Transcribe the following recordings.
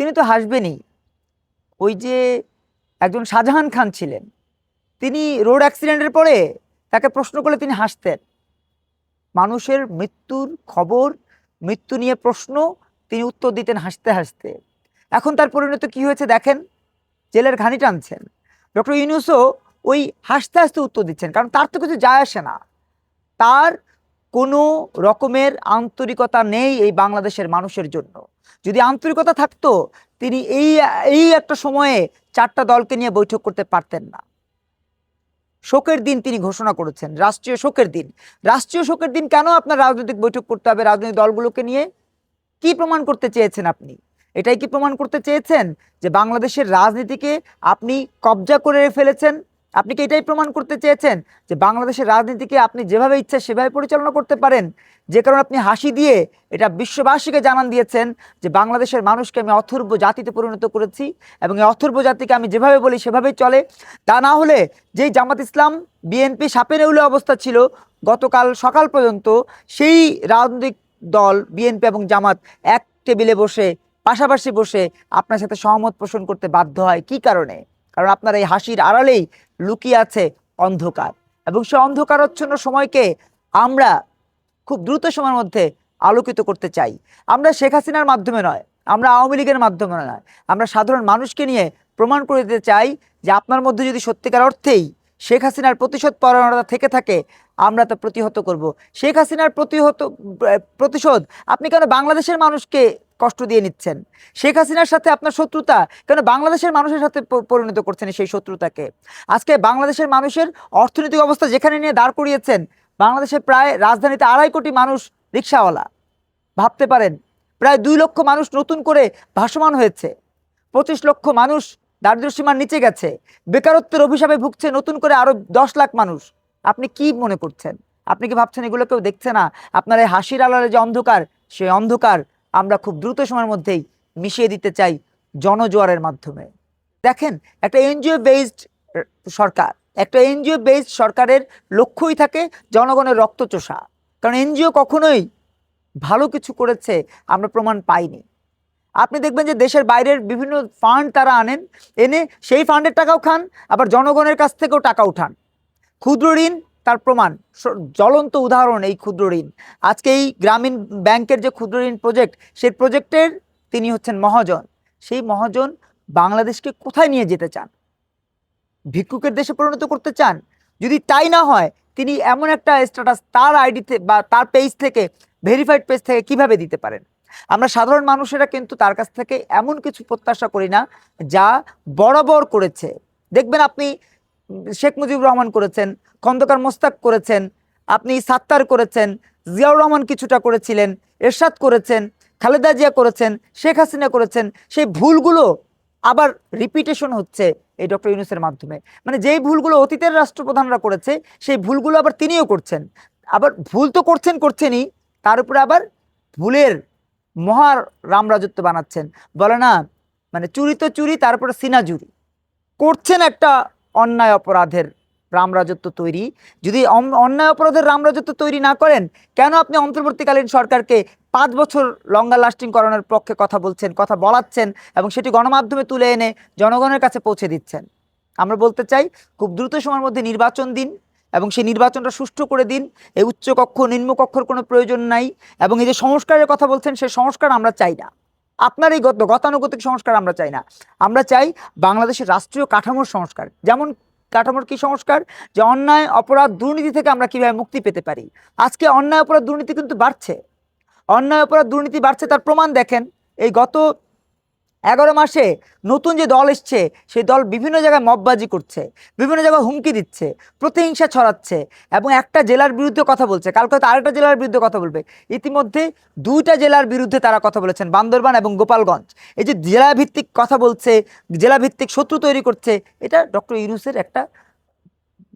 তিনি তো হাসবেনই। ওই যে একজন শাহজাহান খান ছিলেন, তিনি রোড অ্যাক্সিডেন্টের পরে তাকে প্রশ্ন করলে তিনি হাসতেন। মানুষের মৃত্যুর খবর, মৃত্যু নিয়ে প্রশ্ন, তিনি উত্তর দিতেন হাসতে হাসতে। এখন তার পরিণতি কি হয়েছে দেখেন? জেলের ঘানি টানছেন। ডক্টর ইউনুসও ওই হাসতে হাসতে উত্তর দিচ্ছেন, কারণ তার তো কিছু যায় আসে না। তার কোনো রকমের আন্তরিকতা নেই এই বাংলাদেশের মানুষের জন্য। যদি আন্তরিকতা থাকতো, তিনি এই এই একটা সময়ে চারটা দলকে নিয়ে বৈঠক করতে পারতেন না। শোকের দিন তিনি ঘোষণা করেছেন, রাষ্ট্রীয় শোকের দিন। রাষ্ট্রীয় শোকের দিন কেন আপনার রাজনৈতিক বৈঠক করতে হবে রাজনৈতিক দলগুলোকে নিয়ে? কি প্রমাণ করতে চেয়েছেন আপনি? এটাই কি প্রমাণ করতে চেয়েছেন যে বাংলাদেশের রাজনীতিকে আপনি কবজা করে ফেলেছেন? আপনি কি এটাই প্রমাণ করতে চেয়েছেন যে বাংলাদেশের রাজনীতিকে আপনি যেভাবে ইচ্ছা সেভাবে পরিচালনা করতে পারেন? যে কারণে আপনি হাসি দিয়ে এটা বিশ্ববাসীকে জানান দিয়েছেন যে বাংলাদেশের মানুষকে আমি অথর্ব জাতিতে পরিণত করেছি এবং এই অথর্ব জাতিকে আমি যেভাবে বলি সেভাবেই চলে। তা না হলে যেই জামাত ইসলাম, বিএনপি সাপে নেউলে অবস্থা ছিল গতকাল সকাল পর্যন্ত, সেই রাজনৈতিক দল, বিএনপি এবং জামাত এক টেবিলে বসে, পাশাপাশি বসে আপনার সাথে সহমত পোষণ করতে বাধ্য হয়। কি কারণে? কারণ আপনার এই হাসির আড়ালেই লুকিয়ে আছে অন্ধকার। এবং সে অন্ধকারচ্ছন্ন সময়কে আমরা খুব দ্রুত সময়ের মধ্যে আলোকিত করতে চাই। আমরা শেখ হাসিনার মাধ্যমে নয়, আমরা আওয়ামী লীগের মাধ্যমে নয়। আমরা সাধারণ মানুষকে নিয়ে প্রমাণ করে দিতে চাই যে আপনার মধ্যে যদি সত্যিকার অর্থেই শেখ হাসিনার প্রতিশোধ পরায়ণতা থেকে থাকে, আমরা তা প্রতিহত করব। শেখ হাসিনার প্রতিহত প্রতিশোধ, আপনি কেন বাংলাদেশের মানুষকে কষ্ট দিয়ে নিচ্ছেন। শেখ হাসিনার সাথে আপনার শত্রুতা, কেন বাংলাদেশের মানুষের সাথে পরিণত করছেন সেই শত্রুতাকে? আজকে বাংলাদেশের মানুষের অর্থনৈতিক অবস্থা যেখানে নিয়ে দাঁড় করিয়েছেন, বাংলাদেশের প্রায় রাজধানীতে আড়াই কোটি মানুষ রিক্সাওয়ালা। ভাবতে পারেন, প্রায় দুই লক্ষ মানুষ নতুন করে ভাসমান হয়েছে। পঁচিশ লক্ষ মানুষ দারিদ্র্যসীমার নিচে গেছে। বেকারত্বের অভিশাপে ভুগছে নতুন করে আরও দশ লাখ মানুষ। আপনি কি মনে করছেন? আপনি কি ভাবছেন এগুলো কেউ দেখছে না? আপনার এই হাসির আলারে যে অন্ধকার, সেই অন্ধকার আমরা খুব দ্রুত সময়ের মধ্যেই মিশিয়ে দিতে চাই জনজোয়ারের মাধ্যমে। দেখেন, একটা এনজিও বেসড সরকার, একটা এনজিও বেসড সরকারের লক্ষ্যই থাকে জনগণের রক্ত চোষা কারণ এনজিও কখনোই ভালো কিছু করেছে আমরা প্রমাণ পাইনি। আপনি দেখবেন যে দেশের বাইরের বিভিন্ন ফান্ড তারা আনেন, এনে সেই ফান্ডের টাকাও খান, আবার জনগণের কাছ থেকেও টাকা উঠান। ক্ষুদ্র ঋণ তার প্রমাণ। জ্বলন্ত উদাহরণ এই ক্ষুদ্র ঋণ। আজকে এই গ্রামীণ ব্যাংকের যে ক্ষুদ্র ঋণ প্রজেক্ট সেই প্রজেক্টের তিনি হচ্ছেন মহাজন। সেই মহাজন বাংলাদেশকে কোথায় নিয়ে যেতে চান? ভিক্ষুকের দেশে পরিণত করতে চান? যদি তাই না হয়, তিনি এমন একটা স্ট্যাটাস তার আইডিতে বা তার পেজ থেকে ভেরিফাইড পেজ থেকে কীভাবে দিতে পারেন? আমরা সাধারণ মানুষেরা কিন্তু তার কাছ থেকে এমন কিছু প্রত্যাশা করি না, যা বরাবর করেছে। দেখবেন আপনি শেখ মুজিবুর রহমান করেছেন, খন্দকার মোস্তাক করেছেন, আপনি সাত্তার করেছেন, জিয়াউর রহমান কিছুটা করেছিলেন, এরশাদ করেছেন, খালেদা জিয়া করেছেন, শেখ হাসিনা করেছেন, সেই ভুলগুলো আবার রিপিটেশন হচ্ছে এই ডক্টর ইউনুসের মাধ্যমে। মানে যেই ভুলগুলো অতীতের রাষ্ট্রপ্রধানরা করেছে, সেই ভুলগুলো আবার তিনিও করছেন। আবার ভুল তো করছেন করছেনই, তার উপরে আবার ভুলের মহা রামরাজত্ব বানাচ্ছেন। বলে না মানে চুরি তো চুরি তারপরে সিনাজুরি করছেন একটা অন্যায় অপরাধের রামরাজত্ব তৈরি। যদি অন্যায় অপরাধের রামরাজত্ব তৈরি না করেন, কেন আপনি অন্তর্বর্তীকালীন সরকারকে পাঁচ বছর লঙ্গা লাস্টিং করানোর পক্ষে কথা বলছেন, কথা বলাচ্ছেন এবং সেটি গণমাধ্যমে তুলে এনে জনগণের কাছে পৌঁছে দিচ্ছেন? আমরা বলতে চাই, খুব দ্রুত সময়ের মধ্যে নির্বাচন দিন এবং সেই নির্বাচনটা সুষ্ঠু করে দিন। এই উচ্চকক্ষ, নিম্নকক্ষর কোনো প্রয়োজন নাই এবং এই যে সংস্কারের কথা বলছেন সেই সংস্কার আমরা চাই না। আপনার এই গত, গতানুগতিক সংস্কার আমরা চাই না। আমরা চাই বাংলাদেশের রাষ্ট্রীয় কাঠামোর সংস্কার। যেমন কাঠামোর কি সংস্কার? যে অন্যায়, অপরাধ, দুর্নীতি থেকে আমরা কীভাবে মুক্তি পেতে পারি? আজকে অন্যায়, অপরাধ, দুর্নীতি কিন্তু বাড়ছে। অন্যায়, অপরাধ, দুর্নীতি বাড়ছে তার প্রমাণ দেখেন। এই গত এগারো মাসে নতুন যে দল এসছে, সেই দল বিভিন্ন জায়গায় মববাজি করছে, বিভিন্ন জায়গায় হুমকি দিচ্ছে, প্রতিহিংসা ছড়াচ্ছে এবং একটা জেলার বিরুদ্ধে কথা বলছে। কালকে হয়তো আরেকটা জেলার বিরুদ্ধে কথা বলবে। ইতিমধ্যে দুইটা জেলার বিরুদ্ধে তারা কথা বলেছেন, বান্দরবান এবং গোপালগঞ্জ। এই যে জেলাভিত্তিক কথা বলছে, জেলাভিত্তিক শত্রু তৈরি করছে, এটা ডক্টর ইউনুসের একটা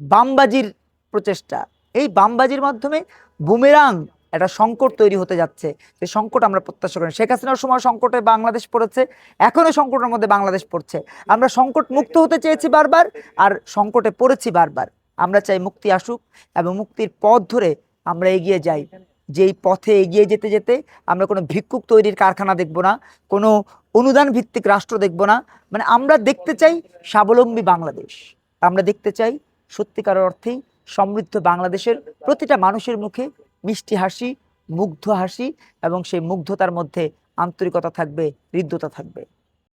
বামবাজির প্রচেষ্টা। এই বামবাজির মাধ্যমে বুমেরাং একটা সংকট তৈরি হতে যাচ্ছে। সেই সংকট আমরা প্রত্যাশা করি শেখ হাসিনার সময় সংকটে বাংলাদেশ পড়েছে এখনও সংকটের মধ্যে বাংলাদেশ পড়ছে। আমরা সংকট মুক্ত হতে চেয়েছি বারবার, আর সংকটে পড়েছি বারবার। আমরা চাই মুক্তি আসুক এবং মুক্তির পথ ধরে আমরা এগিয়ে যাই। যেই পথে এগিয়ে যেতে যেতে আমরা কোনো ভিক্ষুক তৈরির কারখানা দেখব না, কোনো অনুদান ভিত্তিক রাষ্ট্র দেখব না। মানে আমরা দেখতে চাই স্বাবলম্বী বাংলাদেশ। আমরা দেখতে চাই সত্যিকার অর্থেই সমৃদ্ধ বাংলাদেশের প্রতিটা মানুষের মুখে মিষ্টি হাসি মুগ্ধ হাসি এবং সেই মুগ্ধতার মধ্যে আন্তরিকতা থাকবে হৃদ্যতা থাকবে।